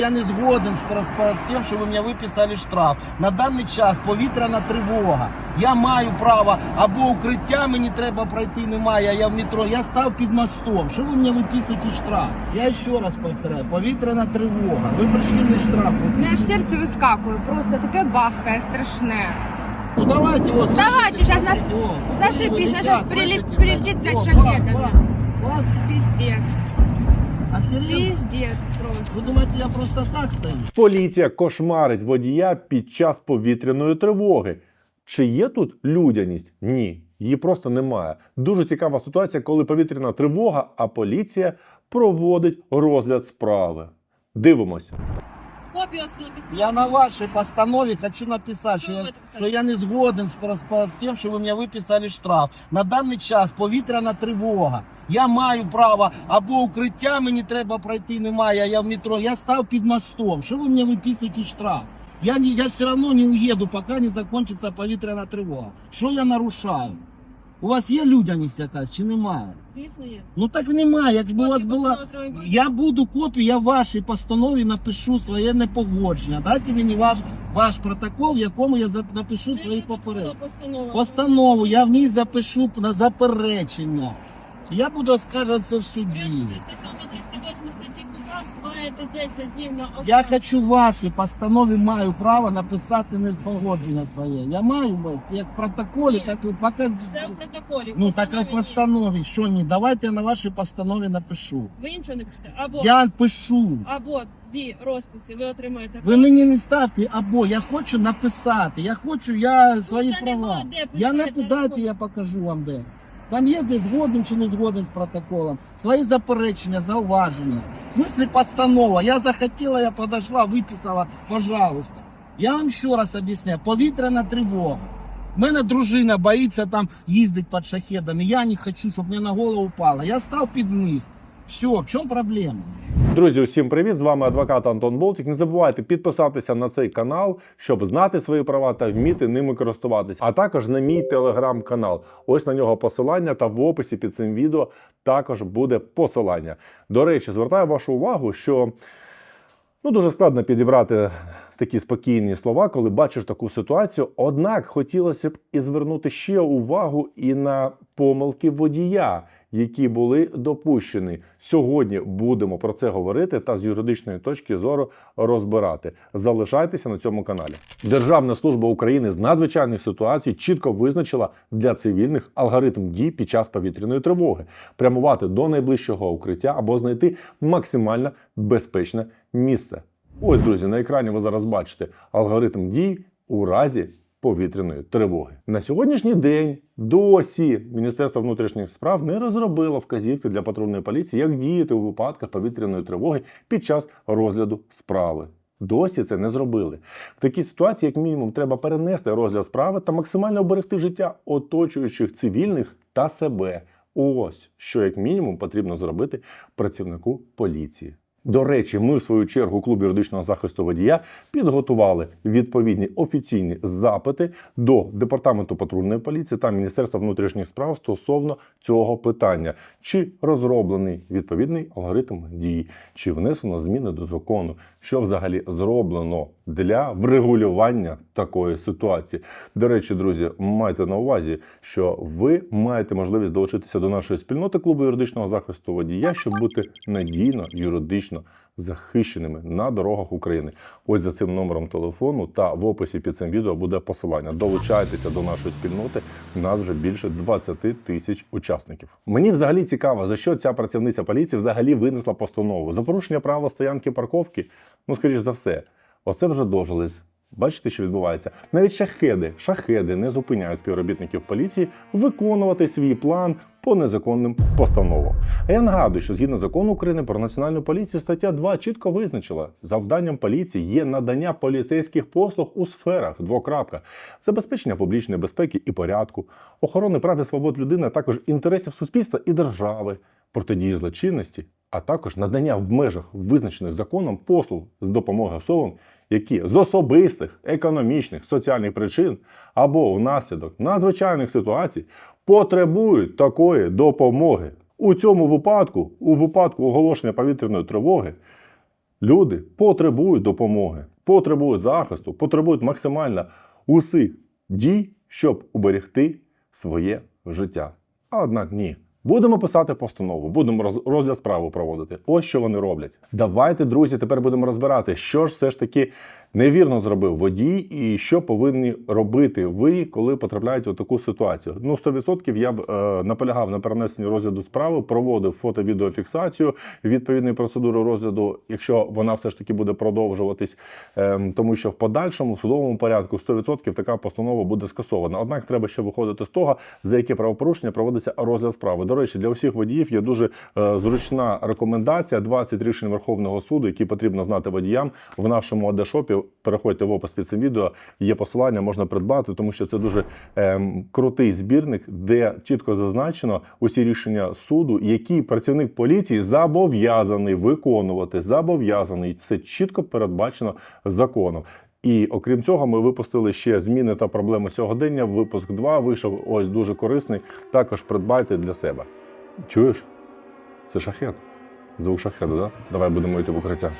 Я не згоден з, з, з тим, що ви мені виписали штраф. На даний час повітряна тривога. Я маю право або укриття мені треба пройти, немає, а я в метро. Я став під мостом. Що ви мені виписуєте штраф? Я ще раз повторяю, повітряна тривога. Ви прийшли мені штраф. У мене аж виписати. серце вискакує, просто таке бахкає страшне. Ну давайте его. Давайте, слышите, щас нас слышите, о, зашибись, вот нас летят, щас прилет- слышите, прилетит блядь? над О, шахедами. бах, бах. Класс, Піздець. Піздець просто. Ви думаєте, я просто так стою? Поліція кошмарить водія під час повітряної тривоги. Чи є тут людяність? Ні, її просто немає. Дуже цікава ситуація, коли повітряна тривога, а поліція проводить розгляд справи. Дивимося. Копію написано. Я на вашій постанові хочу написати, Що що, ви я, написали? що я не згоден з, з, з тим, що ви мені виписали штраф. На даний час повітряна тривога. Я маю право або укриття мені треба пройти, немає, а я в метро. Я став під мостом. Що ви мені виписуєте штраф? Я, не, я все одно не уїду, поки не закінчиться повітряна тривога. Що я нарушаю? У вас є людяність якась чи немає? Звісно, є. Ну так немає. Якби у вас була. Я буду копію, я в вашій постанові напишу своє непогодження. Дайте мені ваш, ваш протокол, в якому я напишу свої попередження. Постанову, я в ній запишу на заперечення. Я буду оскаржуватися в суді. 308 статті КУПАП маєте 10 днів на Я хочу в вашій постанові маю право написати непогодження своє. Я маю бо це як в протоколі, так і поки. Це в протоколі. Ну так а в Постанові що ні, давайте я на вашій постанові напишу. Ви нічого не пишете. Або, Я пишу. або дві розписи ви отримаєте. Ви мені не ставте або я хочу написати. Я хочу, я свої та нема права. де Я не писати, дайте, я покажу вам де. Там є де згоден чи не згоден з протоколом. Свої заперечення, зауваження. В смислі постанова. Я захотіла, я подошла, виписала, пожалуйста. Я вам ще раз об'ясняю. Повітряна тривога. У мене дружина боїться там їздити під шахедами. Я не хочу, щоб мені на голову впало. Я став під низ. Все, в чому проблема? Друзі, усім привіт! З вами адвокат Антон Болтік. Не забувайте підписатися на цей канал, щоб знати свої права та вміти ними користуватися. А також на мій телеграм-канал. Ось на нього посилання та в описі під цим відео також буде посилання. До речі, звертаю вашу увагу, що ну, дуже складно підібрати такі спокійні слова, коли бачиш таку ситуацію. Однак хотілося б і звернути ще увагу і на помилки водія, які були допущені. Сьогодні будемо про це говорити та з юридичної точки зору розбирати. Залишайтеся на цьому каналі. Державна служба України з надзвичайних ситуацій чітко визначила для цивільних алгоритм дій під час повітряної тривоги, прямувати до найближчого укриття або знайти максимально безпечне місце. Ось, друзі, на екрані ви зараз бачите алгоритм дій у разі повітряної тривоги. На сьогоднішній день досі Міністерство внутрішніх справ не розробило вказівки для патрульної поліції, як діяти у випадках повітряної тривоги під час розгляду справи. Досі це не зробили. В такій ситуації, як мінімум, треба перенести розгляд справи та максимально оберегти життя оточуючих цивільних та себе. Ось що, як мінімум, потрібно зробити працівнику поліції. До речі, ми в свою чергу у клубі юридичного захисту водія підготували відповідні офіційні запити до департаменту патрульної поліції та Міністерства внутрішніх справ стосовно цього питання, чи розроблений відповідний алгоритм дій, чи внесено зміни до закону, що взагалі зроблено для врегулювання такої ситуації. До речі, друзі, майте на увазі, що ви маєте можливість долучитися до нашої спільноти клубу юридичного захисту водія, щоб бути надійно юридично захищеними на дорогах України. Ось за цим номером телефону та в описі під цим відео буде посилання. Долучайтеся до нашої спільноти. Нас вже більше 20 тисяч учасників. Мені взагалі цікаво, за що ця працівниця поліції взагалі винесла постанову за порушення права стоянки парковки. Ну, скоріш за все, оце вже дожились. Бачите, що відбувається? Навіть шахеди, шахеди не зупиняють співробітників поліції виконувати свій план по незаконним постановам. А я нагадую, що згідно закону України про національну поліцію, стаття 2 чітко визначила, завданням поліції є надання поліцейських послуг у сферах двокрапка, забезпечення публічної безпеки і порядку, охорони прав і свобод людини, а також інтересів суспільства і держави, протидії злочинності, а також надання в межах визначених законом послуг з допомоги особам, які з особистих, економічних, соціальних причин або внаслідок надзвичайних ситуацій потребують такої допомоги. У цьому випадку, у випадку оголошення повітряної тривоги, Люди потребують допомоги, потребують захисту, потребують максимально усіх дій, щоб уберегти своє життя. А однак ні. Будемо писати постанову, будемо роз- розгляд справи проводити. Ось що вони роблять. Давайте, друзі, тепер будемо розбирати, що ж все ж таки невірно зробив водій, і що повинні робити ви, коли потрапляєте у таку ситуацію. Ну, 100% я б е, наполягав на перенесенні розгляду справи, проводив фото-відеофіксацію відповідної процедури розгляду, якщо вона все ж таки буде продовжуватись, ем, тому що в подальшому в судовому порядку 100% така постанова буде скасована. Однак треба ще виходити з того, за яке правопорушення проводиться розгляд справи. До речі, для усіх водіїв є дуже е, зручна рекомендація 20 рішень Верховного суду, які потрібно знати водіям в нашому адешопі. Переходьте в опис під цим відео. Є посилання, можна придбати, тому що це дуже ем, крутий збірник, де чітко зазначено усі рішення суду, які працівник поліції зобов'язаний виконувати. Зобов'язаний це чітко передбачено законом. І окрім цього, ми випустили ще зміни та проблеми сьогодення. Випуск 2 вийшов ось дуже корисний. Також придбайте для себе. Чуєш? Це шахет. Звук шахеду, да? Давай будемо йти в укриття.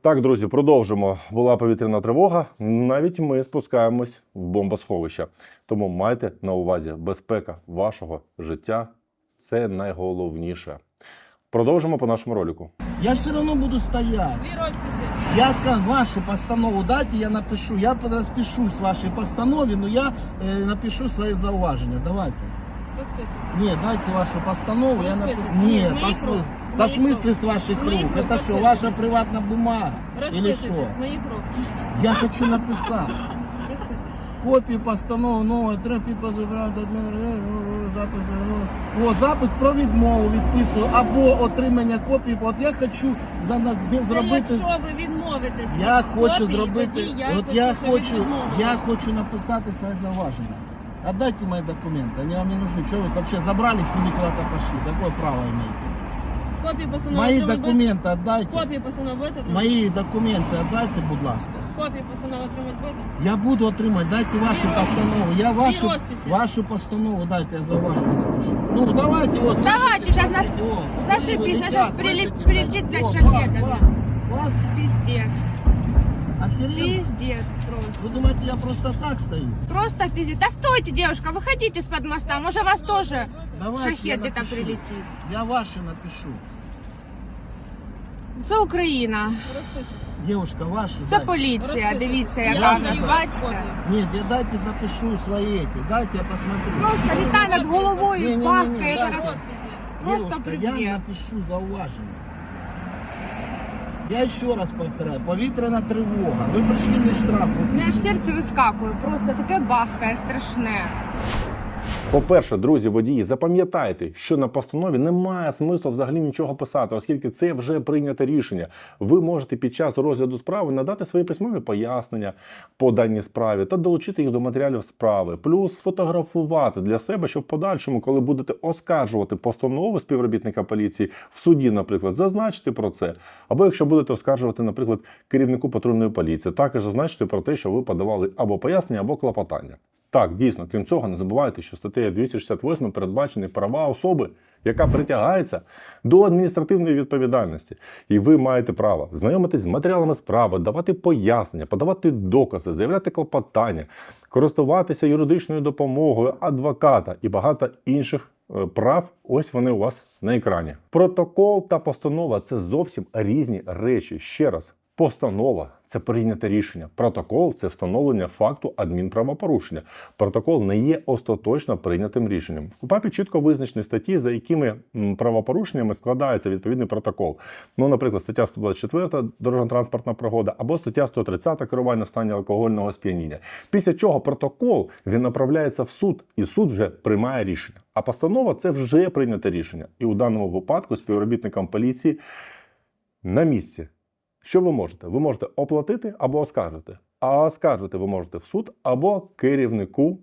Так, друзі, продовжимо. Була повітряна тривога. Навіть ми спускаємось в бомбосховище. Тому майте на увазі безпека вашого життя це найголовніше. Продовжимо по нашому ролику. Я все равно буду стоять. Дві розписи. Я скажу вашу постанову дайте, я напишу. Я распишусь в вашей постанове, но я э, напишу свои зауважения. Давайте. Розписуйте. Нет, дайте вашу постанову, я напишу. Расписывайте. Нет, Нет, по, с моих рук. смыс- С по моих смысле рук. с ваших С моих рук? рук Это что, расписывайте. ваша приватная бумага? Или что? Розписуйте з моїх рук. Я хочу написать. Розписуйте. Копії постанови нової треба підпозивати запис. ну, О, запис про відмову відписую або отримання копії. От я хочу за нас зробити. Це якщо ви відмовитесь від Я хочу копії, зробити. тоді я от пишу, я що ви хочу, відмовились. я хочу написати своє зауваження. Отдайте мои документы, они вам не нужны. Что вы вообще забрали, с ними куда-то пошли? Какое право имеете? Копії постанови Мои отримати документы будете? отдайте. Копії постанови будете? отримати? Мої документи отдайте, будь ласка. Копії постанови отримати будете? Я буду отримати, дайте вашу постанову. Я вашу, розписи. вашу постанову дайте, я зауваження напишу. Ну, давайте, вот. Давайте, слышите, щас нас смотрите, о, зашибись, летят, нас щас прилет- слышите, прилетит да? пять О, шахедов. класс, Класс, Пиздец. охеренно. Пиздец просто. Вы думаете, я просто так стою? Просто пиздец. Да стойте, девушка, выходите из-под моста. Может, вас тоже Давайте шахет где-то напишу. прилетит. Я ваши напишу. Це Україна. Девушка, ваши. Це дайте. поліція. Дивіться, Я яка вам в нас, бачите? Нет, я дайте запишу свои эти. Дайте я посмотрю. Просто літає над Не-не-не, головою, бахкає дайте. зараз. Просто Девушка, я привет. напишу зауваження. Я ще раз повторяю, повітряна тривога. Ви прийшли мені штраф. У мене аж серце вискакує, просто таке бахкає, страшне. По-перше, друзі, водії, запам'ятайте, що на постанові немає смислу взагалі нічого писати, оскільки це вже прийняте рішення. Ви можете під час розгляду справи надати свої письмові пояснення по даній справі та долучити їх до матеріалів справи, плюс сфотографувати для себе, щоб в подальшому, коли будете оскаржувати постанову співробітника поліції в суді, наприклад, зазначити про це. Або якщо будете оскаржувати, наприклад, керівнику патрульної поліції, також зазначити про те, що ви подавали або пояснення, або клопотання. Так, дійсно, крім цього, не забувайте, що статтею 268 передбачені права особи, яка притягається до адміністративної відповідальності. І ви маєте право знайомитись з матеріалами справи, давати пояснення, подавати докази, заявляти клопотання, користуватися юридичною допомогою адвоката і багато інших е, прав. Ось вони у вас на екрані. Протокол та постанова це зовсім різні речі. Ще раз. Постанова це прийняте рішення. Протокол це встановлення факту адмінправопорушення. Протокол не є остаточно прийнятим рішенням. В КУПАПі чітко визначені статті, за якими правопорушеннями складається відповідний протокол. Ну, наприклад, стаття 124 дорожньо-транспортна пригода або стаття 130 керування в стані алкогольного сп'яніння. Після чого протокол він направляється в суд, і суд вже приймає рішення. А постанова це вже прийняте рішення. І у даному випадку співробітникам поліції на місці. Що ви можете? Ви можете оплатити або оскаржити. А оскаржити ви можете в суд або керівнику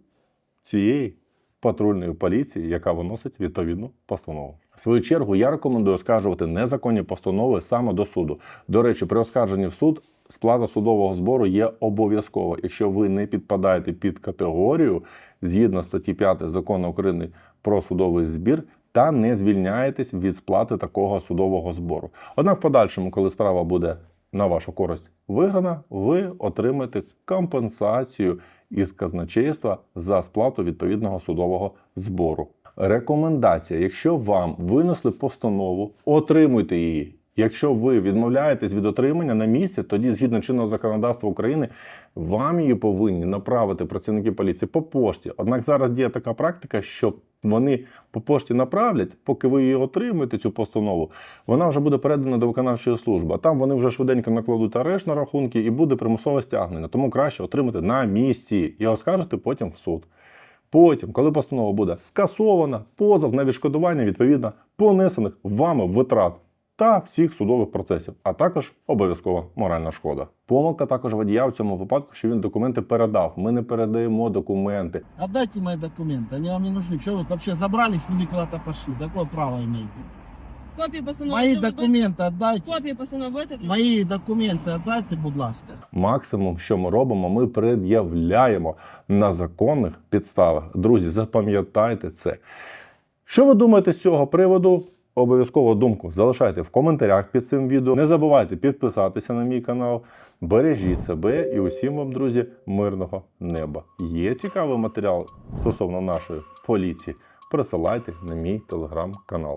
цієї патрульної поліції, яка виносить відповідну постанову. В свою чергу я рекомендую оскаржувати незаконні постанови саме до суду. До речі, при оскарженні в суд сплата судового збору є обов'язкова. Якщо ви не підпадаєте під категорію згідно статті 5 закону України про судовий збір та не звільняєтесь від сплати такого судового збору. Однак, в подальшому, коли справа буде на вашу користь виграна, ви отримаєте компенсацію із казначейства за сплату відповідного судового збору. Рекомендація: якщо вам винесли постанову, отримуйте її. Якщо ви відмовляєтесь від отримання на місці, тоді згідно чинного законодавства України вам її повинні направити працівники поліції по пошті. Однак зараз діє така практика, що вони по пошті направлять, поки ви її отримаєте, цю постанову, вона вже буде передана до виконавчої служби. А там вони вже швиденько накладуть арешт на рахунки і буде примусове стягнення. Тому краще отримати на місці і оскаржити потім в суд. Потім, коли постанова буде скасована, позов на відшкодування відповідно понесених вами витрат та всіх судових процесів, а також обов'язкова моральна шкода. Помилка також водія в цьому випадку, що він документи передав. Ми не передаємо документи. Отдайте мои документы, они вам не нужны. Что вы вообще забрали, с ними куда-то пошли? Какое право имеете? Копії постанови. Мои що ви будете- документы отдайте. Копії постанови будете? Мої документи отдайте, будь ласка. Максимум, що ми робимо, ми пред'являємо на законних підставах. Друзі, запам'ятайте це. Що ви думаєте з цього приводу? Обов'язково думку залишайте в коментарях під цим відео. Не забувайте підписатися на мій канал. Бережіть себе і усім вам, друзі, мирного неба. Є цікавий матеріал стосовно нашої поліції. Присилайте на мій телеграм-канал.